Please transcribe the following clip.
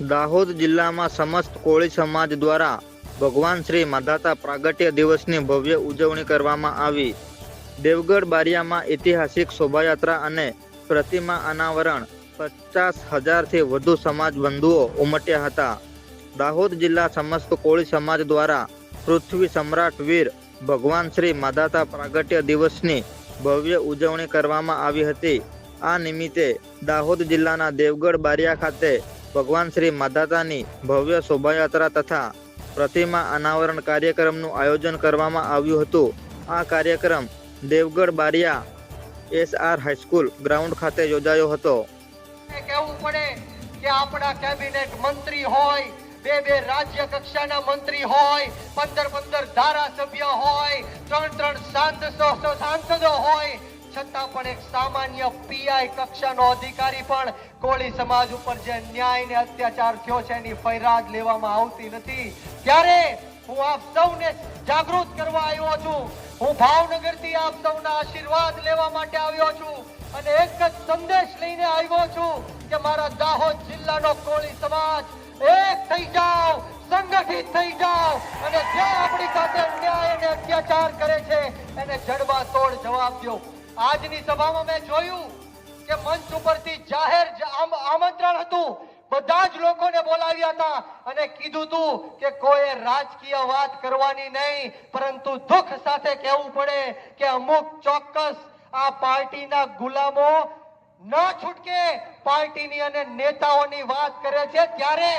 દાહોદ જિલ્લામાં સમસ્ત કોળી સમાજ દ્વારા ભગવાન શ્રી માધાતા પ્રાગટ્ય દિવસની ભવ્ય ઉજવણી કરવામાં આવી. દેવગઢ બારિયામાં ઐતિહાસિક શોભાયાત્રા અને પ્રતિમા અનાવરણ પચાસ હજારથી વધુ સમાજ બંધુઓ ઉમટ્યા હતા. દાહોદ જિલ્લા સમસ્ત કોળી સમાજ દ્વારા પૃથ્વી સમ્રાટ વીર ભગવાન શ્રી માધાતા પ્રાગટ્ય દિવસની ભવ્ય ઉજવણી કરવામાં આવી હતી. આ નિમિત્તે દાહોદ જિલ્લાના દેવગઢ બારિયા ખાતે ભગવાન શ્રી માધાતાની ભવ્ય શોભાયાત્રા તથા પ્રતિમા અનાવરણ કાર્યક્રમનું આયોજન કરવામાં આવ્યું હતું. આ કાર્યક્રમ Devgadh Baria SR high school ground ખાતે યોજાયો હતો. એ કહેવું પડે કે આપણા કેબિનેટ મંત્રી હોય, બે બે રાજ્ય કક્ષાના મંત્રી હોય, પંદર પંદર ધારાસભ્ય હોય, ત્રણ ત્રણ સાંસદો હોય છતાં પણ એક સામાન્ય પીઆઈ કક્ષાનો અધિકારી પણ કોળી સમાજ ઉપર જે ન્યાય ને અત્યાચાર થયો છે એની ફરિયાદ લેવામાં આવતી નથી. ત્યારે હું આપ સૌને જાગૃત કરવા આવ્યો છું. હું ભાવનગરથી આપ સૌના આશીર્વાદ લેવા માટે આવ્યો છું અને એક જ સંદેશ લઈને આવ્યો છું કે મારા દાહોદ જિલ્લાનો કોળી સમાજ એક થઈ જાઓ, સંગઠિત થઈ જાઓ અને જે આપણી સાથે અન્યાય અને અત્યાચાર કરે છે એને જડબા તોડ જવાબ દો. આજની સભામાં મેં જોયું કે મંચ ઉપરથી જાહેર આમંત્રણ હતું. બધા જ લોકોને બોલાવ્યા હતા અને કીધું હતું કે કોઈ રાજકીય વાત કરવાની નહીં, પરંતુ દુઃખ સાથે કહેવું પડે કે અમુક ચોક્કસ આ પાર્ટીના ગુલામો ન છૂટકે પાર્ટીની અને નેતાઓની વાત કરે છે ત્યારે